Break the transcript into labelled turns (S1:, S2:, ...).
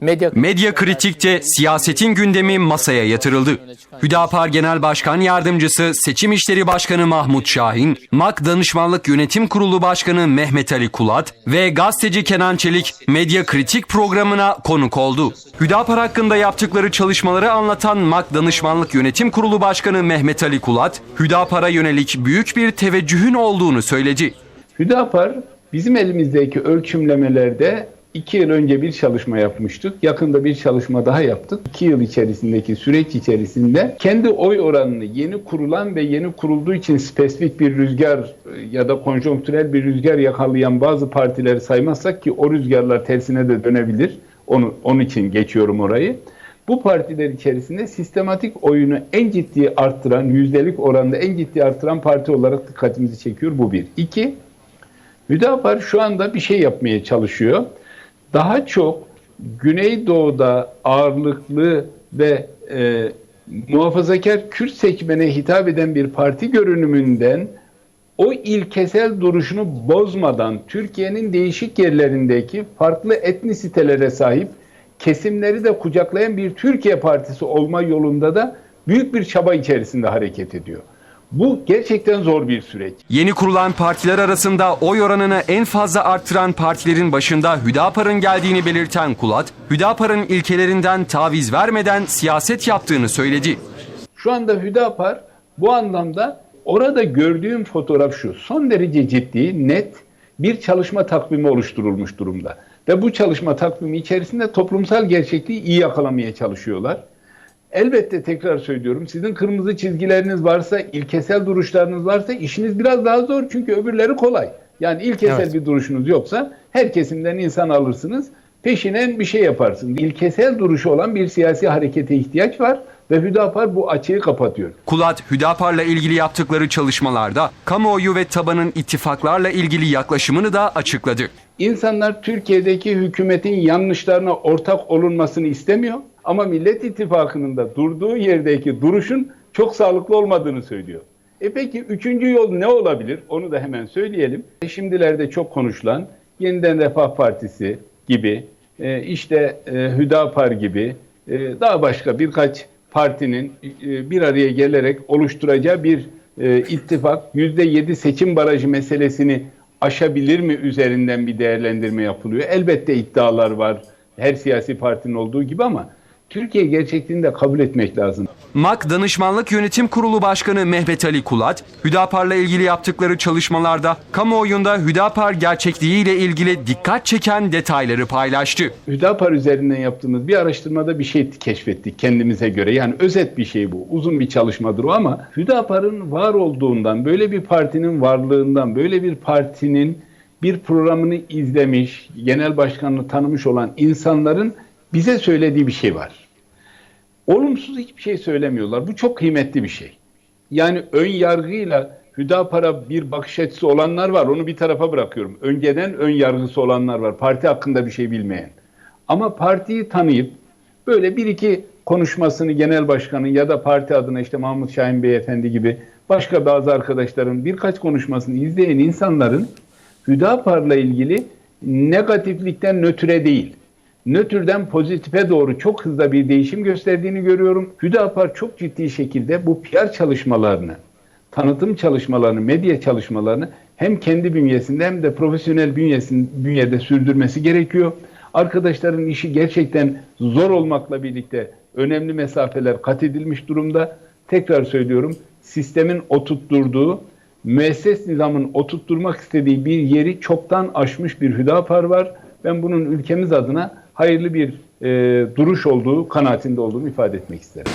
S1: Medya,
S2: Medya kritikte siyasetin gündemi masaya yatırıldı. Hüdapar Genel Başkan Yardımcısı Seçim İşleri Başkanı Mahmut Şahin, MAK Danışmanlık Yönetim Kurulu Başkanı Mehmet Ali Kulat ve gazeteci Kenan Çelik Medya Kritik programına konuk oldu. Hüdapar hakkında yaptıkları çalışmaları anlatan MAK Danışmanlık Yönetim Kurulu Başkanı Mehmet Ali Kulat, Hüdapar'a yönelik büyük bir teveccühün olduğunu söyledi.
S3: Hüdapar bizim elimizdeki ölçümlemelerde iki yıl önce bir çalışma yapmıştık. Yakında bir çalışma daha yaptık. İki yıl içerisindeki süreç içerisinde kendi oy oranını yeni kurulan ve yeni kurulduğu için spesifik bir rüzgar e, ya da konjonktürel bir rüzgar yakalayan bazı partileri saymazsak ki o rüzgarlar tersine de dönebilir. Onu, onun için geçiyorum orayı. Bu partiler içerisinde sistematik oyunu en ciddi arttıran, yüzdelik oranda en ciddi arttıran parti olarak dikkatimizi çekiyor. Bu bir. İki, Hüdapar şu anda bir şey yapmaya çalışıyor. Daha çok Güneydoğu'da ağırlıklı ve e, muhafazakar Kürt seçmene hitap eden bir parti görünümünden o ilkesel duruşunu bozmadan Türkiye'nin değişik yerlerindeki farklı etnisitelere sahip kesimleri de kucaklayan bir Türkiye Partisi olma yolunda da büyük bir çaba içerisinde hareket ediyor. Bu gerçekten zor bir süreç.
S2: Yeni kurulan partiler arasında oy oranını en fazla arttıran partilerin başında Hüdapar'ın geldiğini belirten Kulat, Hüdapar'ın ilkelerinden taviz vermeden siyaset yaptığını söyledi.
S3: Şu anda Hüdapar bu anlamda orada gördüğüm fotoğraf şu. Son derece ciddi, net bir çalışma takvimi oluşturulmuş durumda. Ve bu çalışma takvimi içerisinde toplumsal gerçekliği iyi yakalamaya çalışıyorlar. Elbette tekrar söylüyorum sizin kırmızı çizgileriniz varsa, ilkesel duruşlarınız varsa işiniz biraz daha zor çünkü öbürleri kolay. Yani ilkesel
S1: Evet.
S3: bir duruşunuz yoksa her kesimden insan alırsınız, peşinen bir şey yaparsınız. İlkesel duruşu olan bir siyasi harekete ihtiyaç var ve Hüdapar bu açığı kapatıyor.
S2: Kulat, Hüdapar'la ilgili yaptıkları çalışmalarda kamuoyu ve tabanın ittifaklarla ilgili yaklaşımını da açıkladı.
S3: İnsanlar Türkiye'deki hükümetin yanlışlarına ortak olunmasını istemiyor ama Millet İttifakı'nın da durduğu yerdeki duruşun çok sağlıklı olmadığını söylüyor. E peki üçüncü yol ne olabilir? Onu da hemen söyleyelim. E Şimdilerde çok konuşulan Yeniden Refah Partisi gibi, e, işte e, Hüdapar gibi, e, daha başka birkaç partinin e, bir araya gelerek oluşturacağı bir e, ittifak %7 seçim barajı meselesini aşabilir mi üzerinden bir değerlendirme yapılıyor. Elbette iddialar var her siyasi partinin olduğu gibi ama Türkiye gerçekliğini de kabul etmek lazım.
S2: MAK Danışmanlık Yönetim Kurulu Başkanı Mehmet Ali Kulat, Hüdapar'la ilgili yaptıkları çalışmalarda kamuoyunda Hüdapar gerçekliğiyle ilgili dikkat çeken detayları paylaştı.
S3: Hüdapar üzerinden yaptığımız bir araştırmada bir şey keşfettik kendimize göre. Yani özet bir şey bu. Uzun bir çalışmadır o ama Hüdapar'ın var olduğundan, böyle bir partinin varlığından, böyle bir partinin bir programını izlemiş, genel başkanını tanımış olan insanların bize söylediği bir şey var. Olumsuz hiçbir şey söylemiyorlar. Bu çok kıymetli bir şey. Yani ön yargıyla Hüdapar'a bir bakış açısı olanlar var. Onu bir tarafa bırakıyorum. Önceden ön yargısı olanlar var. Parti hakkında bir şey bilmeyen. Ama partiyi tanıyıp böyle bir iki konuşmasını genel başkanın ya da parti adına işte Mahmut Şahin Beyefendi gibi başka bazı arkadaşların birkaç konuşmasını izleyen insanların Hüdapar'la ilgili negatiflikten nötre değil, nötrden pozitife doğru çok hızlı bir değişim gösterdiğini görüyorum. Hüdapar çok ciddi şekilde bu PR çalışmalarını, tanıtım çalışmalarını, medya çalışmalarını hem kendi bünyesinde hem de profesyonel bünyesin, bünyede sürdürmesi gerekiyor. Arkadaşların işi gerçekten zor olmakla birlikte önemli mesafeler kat edilmiş durumda. Tekrar söylüyorum sistemin oturtturduğu, müesses nizamın oturtturmak istediği bir yeri çoktan aşmış bir Hüdapar var. Ben bunun ülkemiz adına hayırlı bir e, duruş olduğu kanaatinde olduğumu ifade etmek isterim.